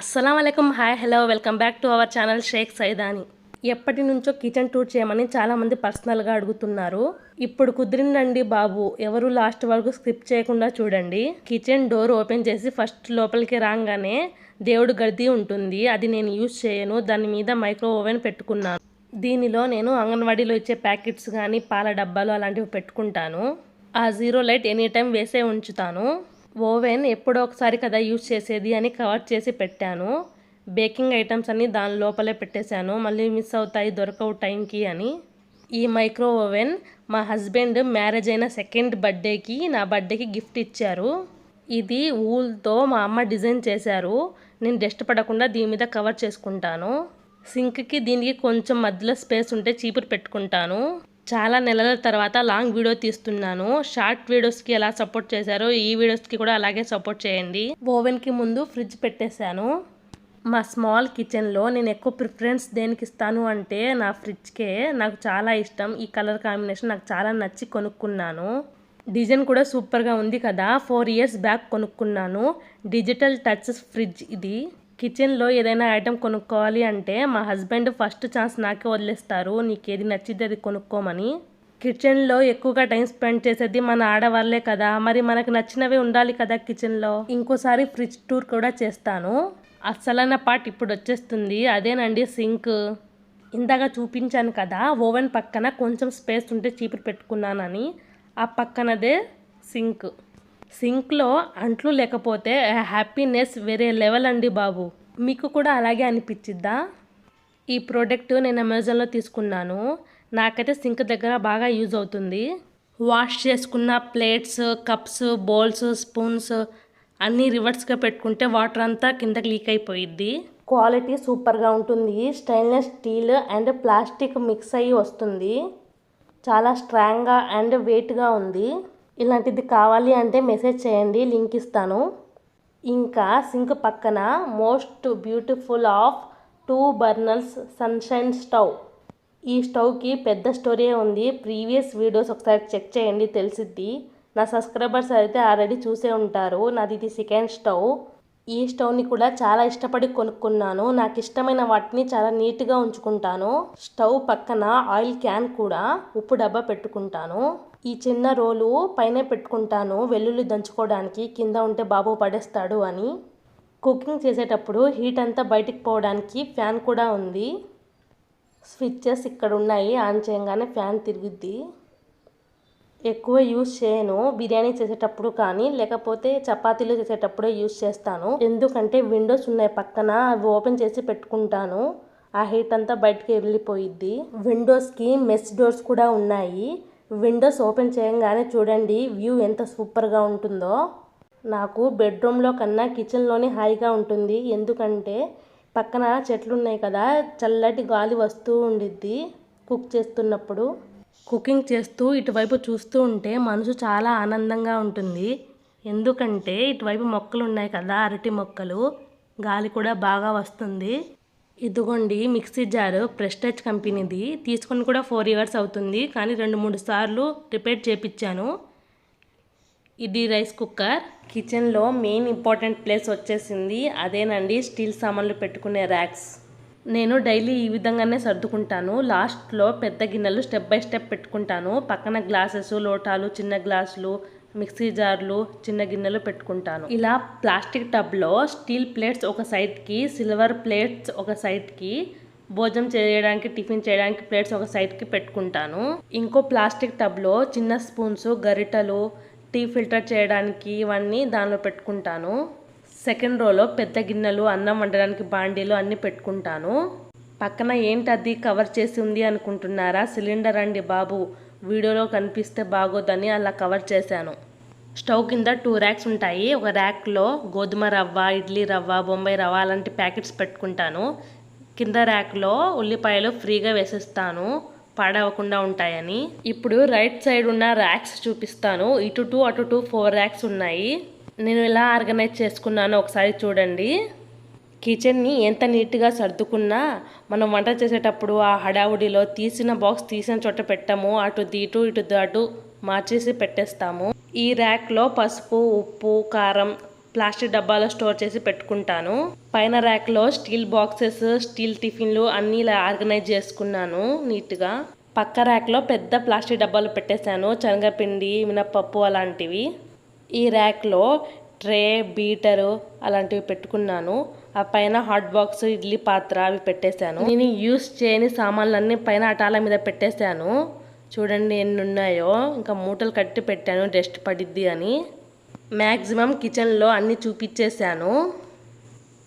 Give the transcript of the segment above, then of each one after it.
అస్సలం అయికం hi hello welcome back to our channel Shaik Saidani. ఎప్పటి నుంచో కిచెన్ టూర్ చేయమని చాలామంది పర్సనల్గా అడుగుతున్నారు. ఇప్పుడు కుదిరిందండి బాబు ఎవరు లాస్ట్ వరకు స్కిప్ చేయకుండా చూడండి. కిచెన్ డోర్ ఓపెన్ చేసి ఫస్ట్ లోపలికి రాగానే దేవుడు గది ఉంటుంది అది నేను యూజ్ చేయను దాని మీద మైక్రో ఓవెన్ పెట్టుకున్నాను. దీనిలో నేను అంగన్వాడీలో ఇచ్చే ప్యాకెట్స్ కానీ పాల డబ్బాలు అలాంటివి పెట్టుకుంటాను. ఆ జీరో లైట్ ఎనీ టైం వేసే ఉంచుతాను. ఓవెన్ ఎప్పుడో ఒకసారి కదా యూజ్ చేసేది అని కవర్ చేసి పెట్టాను. బేకింగ్ ఐటమ్స్ అన్ని దాని లోపలే పెట్టేశాను. మళ్ళీ మిస్ అవుతాయి దొరకవు టైంకి అని. ఈ మైక్రో ఓవెన్ మా హస్బెండ్ మ్యారేజ్ అయిన సెకండ్ బర్త్డేకి నా బర్త్డేకి గిఫ్ట్ ఇచ్చారు. ఇది ఊల్తో మా అమ్మ డిజైన్ చేశారు. నేను డస్ట్ పడకుండా దీని మీద కవర్ చేసుకుంటాను. సింక్కి దీనికి కొంచెం మధ్యలో స్పేస్ ఉంటే చీపురు పెట్టుకుంటాను. చాలా నెలల తర్వాత లాంగ్ వీడియో తీస్తున్నాను. షార్ట్ వీడియోస్కి ఎలా సపోర్ట్ చేశారో ఈ వీడియోస్కి కూడా అలాగే సపోర్ట్ చేయండి. ఓవెన్కి ముందు ఫ్రిడ్జ్ పెట్టేశాను. మా స్మాల్ కిచెన్లో నేను ఎక్కువ ప్రిఫరెన్స్ దేనికి ఇస్తాను అంటే నా ఫ్రిడ్జ్కే. నాకు చాలా ఇష్టం. ఈ కలర్ కాంబినేషన్ నాకు చాలా నచ్చి కొనుక్కున్నాను. డిజైన్ కూడా సూపర్గా ఉంది కదా. ఫోర్ ఇయర్స్ బ్యాక్ కొనుక్కున్నాను. డిజిటల్ టచ్ ఫ్రిడ్జ్ ఇది. కిచెన్లో ఏదైనా ఐటెం కొనుక్కోవాలి అంటే మా హస్బెండ్ ఫస్ట్ ఛాన్స్ నాకే వదిలేస్తారు. నీకు ఏది నచ్చితే అది కొనుక్కోమని. కిచెన్లో ఎక్కువగా టైం స్పెండ్ చేసేది మన ఆడవాళ్ళే కదా. మరి మనకు నచ్చినవి ఉండాలి కదా కిచెన్లో. ఇంకోసారి ఫ్రిడ్జ్ టూర్ కూడా చేస్తాను. అస్సలైన పార్ట్ ఇప్పుడు వచ్చేస్తుంది. అదేనండి సింక్. ఇందాక చూపించాను కదా ఓవెన్ పక్కన కొంచెం స్పేస్ ఉంటే చీపురు పెట్టుకున్నానని. ఆ పక్కనదే సింక్. సింక్లో అంట్లు లేకపోతే హ్యాపీనెస్ వేరే లెవెల్ అండి బాబు. మీకు కూడా అలాగే అనిపించిద్దా ఈ ప్రోడక్ట్ నేను అమెజాన్లో తీసుకున్నాను. నాకైతే సింక్ దగ్గర బాగా యూజ్ అవుతుంది. వాష్ చేసుకున్న ప్లేట్స్ కప్స్ బౌల్స్ స్పూన్స్ అన్నీ రివర్స్గా పెట్టుకుంటే వాటర్ అంతా కిందకి లీక్ అయిపోయిద్ది. క్వాలిటీ సూపర్గా ఉంటుంది. Stainless steel and plastic mix అయ్యి వస్తుంది. చాలా స్ట్రాంగ్గా అండ్ వెయిట్గా ఉంది. ఇలాంటిది కావాలి అంటే మెసేజ్ చేయండి లింక్ ఇస్తాను. ఇంకా సింక్ పక్కన most beautiful of two burners sunshine stove. ఈ స్టవ్కి పెద్ద స్టోరీ ఉంది. ప్రీవియస్ వీడియోస్ ఒకసారి చెక్ చేయండి తెలిసిద్ది. నా సబ్స్క్రైబర్స్ అయితే ఆల్రెడీ చూసే ఉంటారు. నాది ఇది సెకండ్ స్టవ్. ఈ స్టవ్ని కూడా చాలా ఇష్టపడి కొనుక్కున్నాను. నాకు ఇష్టమైన వాటిని చాలా నీట్గా ఉంచుకుంటాను. స్టవ్ పక్కన ఆయిల్ క్యాన్ కూడా ఉప్పు డబ్బా పెట్టుకుంటాను. ఈ చిన్న రోలు పైన పెట్టుకుంటాను వెల్లుల్లి దంచుకోవడానికి కింద ఉంటే బాబు పడేస్తాడు అని. కుకింగ్ చేసేటప్పుడు హీట్ అంతా బయటికి పోవడానికి ఫ్యాన్ కూడా ఉంది. స్విచ్చెస్ ఇక్కడ ఉన్నాయి ఆన్ చేయగానే ఫ్యాన్ తిరుగుద్ది. ఎక్కువ యూస్ చేయను బిర్యానీ చేసేటప్పుడు కానీ లేకపోతే చపాతీలు చేసేటప్పుడే యూస్ చేస్తాను. ఎందుకంటే విండోస్ ఉన్నాయి పక్కన అవి ఓపెన్ చేసి పెట్టుకుంటాను. ఆ హీట్ అంతా బయటికి వెళ్ళిపోయిద్ది. విండోస్కి మెస్ డోర్స్ కూడా ఉన్నాయి. విండోస్ ఓపెన్ చేయగానే చూడండి వ్యూ ఎంత సూపర్గా ఉంటుందో. నాకు బెడ్రూమ్లో కన్నా కిచెన్లోనే హాయిగా ఉంటుంది. ఎందుకంటే పక్కన చెట్లు ఉన్నాయి కదా చల్లటి గాలి వస్తూ ఉండిద్ది కుక్ చేస్తున్నప్పుడు. కుకింగ్ చేస్తూ ఇటువైపు చూస్తూ ఉంటే మనసు చాలా ఆనందంగా ఉంటుంది. ఎందుకంటే ఇటువైపు మొక్కలు ఉన్నాయి కదా అరటి మొక్కలు గాలి కూడా బాగా వస్తుంది. ఇదిగోండి మిక్సీ జారు ప్రెస్టేజ్ కంపెనీది. తీసుకొని కూడా ఫోర్ ఇయర్స్ అవుతుంది. కానీ రెండు మూడు సార్లు రిపేర్ చేపించాను ఇది రైస్ కుక్కర్. కిచెన్లో మెయిన్ ఇంపార్టెంట్ ప్లేస్ వచ్చేసింది. అదేనండి స్టీల్ సామాన్లు పెట్టుకునే ర్యాక్స్. నేను డైలీ ఈ విధంగానే సర్దుకుంటాను. లాస్ట్లో పెద్ద గిన్నెలు స్టెప్ బై స్టెప్ పెట్టుకుంటాను. పక్కన గ్లాసెస్ లోటాలు చిన్న గ్లాసులు మిక్సీ జార్లు చిన్న గిన్నెలు పెట్టుకుంటాను. ఇలా ప్లాస్టిక్ టబ్లో స్టీల్ ప్లేట్స్ ఒక సైడ్కి సిల్వర్ ప్లేట్స్ ఒక సైడ్కి భోజనం చేయడానికి టిఫిన్ చేయడానికి ప్లేట్స్ ఒక సైడ్కి పెట్టుకుంటాను. ఇంకో ప్లాస్టిక్ టబ్లో చిన్న స్పూన్స్ గరిటలు టీ ఫిల్టర్ చేయడానికి ఇవన్నీ దానిలో పెట్టుకుంటాను. సెకండ్ రోలో పెద్ద గిన్నెలు అన్నం వండడానికి బాండీలు అన్నీ పెట్టుకుంటాను. పక్కన ఏంటి అది కవర్ చేసి ఉంది అనుకుంటున్నారా? సిలిండర్ అండి బాబు. వీడియోలో కనిపిస్తే బాగోదని అలా కవర్ చేశాను. స్టవ్ కింద టూ ర్యాక్స్ ఉంటాయి. ఒక ర్యాక్లో గోధుమ రవ్వ ఇడ్లీ రవ్వ బొంబాయి రవ్వ అలాంటి ప్యాకెట్స్ పెట్టుకుంటాను. కింద ర్యాక్లో ఉల్లిపాయలు ఫ్రీగా వేసేస్తాను. పాడవకుండా ఉంటాయని. ఇప్పుడు రైట్ సైడ్ ఉన్న ర్యాక్స్ చూపిస్తాను. ఇటు టూ అటు టూ ఫోర్ ర్యాక్స్ ఉన్నాయి. నేను ఎలా ఆర్గనైజ్ చేసుకున్నానో ఒకసారి చూడండి. కిచెన్ని ఎంత నీట్గా సర్దుకున్నా మనం వంట చేసేటప్పుడు ఆ హడావుడిలో తీసిన బాక్స్ తీసిన చోట పెట్టాము. అటు ఇటు ఇటు దాటు మార్చేసి పెట్టేస్తాము. ఈ ర్యాక్లో పసుపు ఉప్పు కారం ప్లాస్టిక్ డబ్బాలో స్టోర్ చేసి పెట్టుకుంటాను. పైన ర్యాక్లో స్టీల్ బాక్సెస్ స్టీల్ టిఫిన్లు అన్నీ ఇలా ఆర్గనైజ్ చేసుకున్నాను నీట్గా. పక్క ర్యాక్లో పెద్ద ప్లాస్టిక్ డబ్బాలు పెట్టేశాను. శనగపిండి మినప్పప్పు అలాంటివి. ఈ ర్యాక్లో ట్రే బీటరు అలాంటివి పెట్టుకున్నాను. ఆ పైన హాట్ బాక్స్ ఇడ్లీ పాత్ర అవి పెట్టేశాను. నేను యూస్ చేయని సామాన్లన్నీ పైన అటాల మీద పెట్టేశాను. చూడండి ఎన్ని ఉన్నాయో ఇంకా మూటలు కట్టి పెట్టాను. డస్ట్ పడిద్ది అని. మ్యాక్సిమం కిచెన్లో అన్నీ చూపించేశాను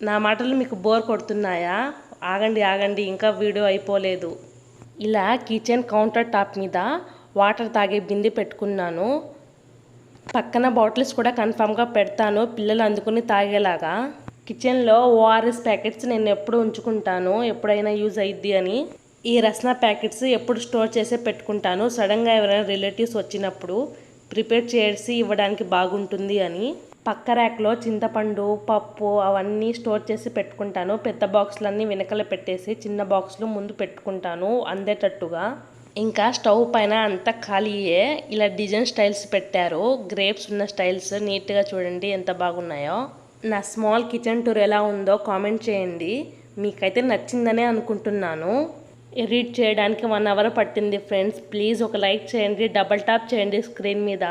నా మాటలు మీకు బోర్ కొడుతున్నాయా? ఆగండి ఆగండి. ఇంకా వీడియో అయిపోలేదు. ఇలా కిచెన్ కౌంటర్ టాప్ మీద వాటర్ తాగే బిందె పెట్టుకున్నాను. పక్కన బాటిల్స్ కూడా కన్ఫామ్గా పెడతాను. పిల్లలు అందుకుని తాగేలాగా. కిచెన్లో ఓఆర్ఎస్ ప్యాకెట్స్ నేను ఎప్పుడు ఉంచుకుంటాను. ఎప్పుడైనా యూజ్ అయ్యిద్ది అని. ఈ రసన ప్యాకెట్స్ ఎప్పుడు స్టోర్ చేసే పెట్టుకుంటాను. సడన్గా ఎవరైనా రిలేటివ్స్ వచ్చినప్పుడు ప్రిపేర్ చేసి ఇవ్వడానికి బాగుంటుంది అని. పక్క ర్యాక్లో చింతపండు పప్పు అవన్నీ స్టోర్ చేసి పెట్టుకుంటాను. పెద్ద బాక్సులన్నీ వెనకల పెట్టేసి చిన్న బాక్సులు ముందు పెట్టుకుంటాను. అందేటట్టుగా. ఇంకా స్టవ్ పైన అంతా ఖాళీయే. ఇలా డిజైన్ స్టైల్స్ పెట్టారు. గ్రేప్స్ ఉన్న స్టైల్స్ నీట్గా చూడండి ఎంత బాగున్నాయో. నా స్మాల్ కిచెన్ టూర్ ఎలా ఉందో కామెంట్ చేయండి. మీకైతే నచ్చిందనే అనుకుంటున్నాను. ఎడిట్ చేయడానికి వన్ అవర్ పట్టింది ఫ్రెండ్స్. ప్లీజ్ ఒక లైక్ చేయండి డబల్ టాప్ చేయండి స్క్రీన్ మీద.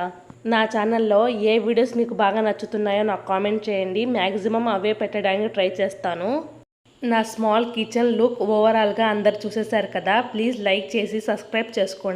నా ఛానల్లో ఏ వీడియోస్ మీకు బాగా నచ్చుతున్నాయో నాకు కామెంట్ చేయండి. మ్యాక్సిమం అవే పెట్టడానికి ట్రై చేస్తాను. నా స్మాల్ కిచెన్ లుక్ ఓవరాల్గా అందరు చూసేశారు కదా ప్లీజ్ లైక్ చేసి సబ్స్క్రైబ్ చేసుకోండి.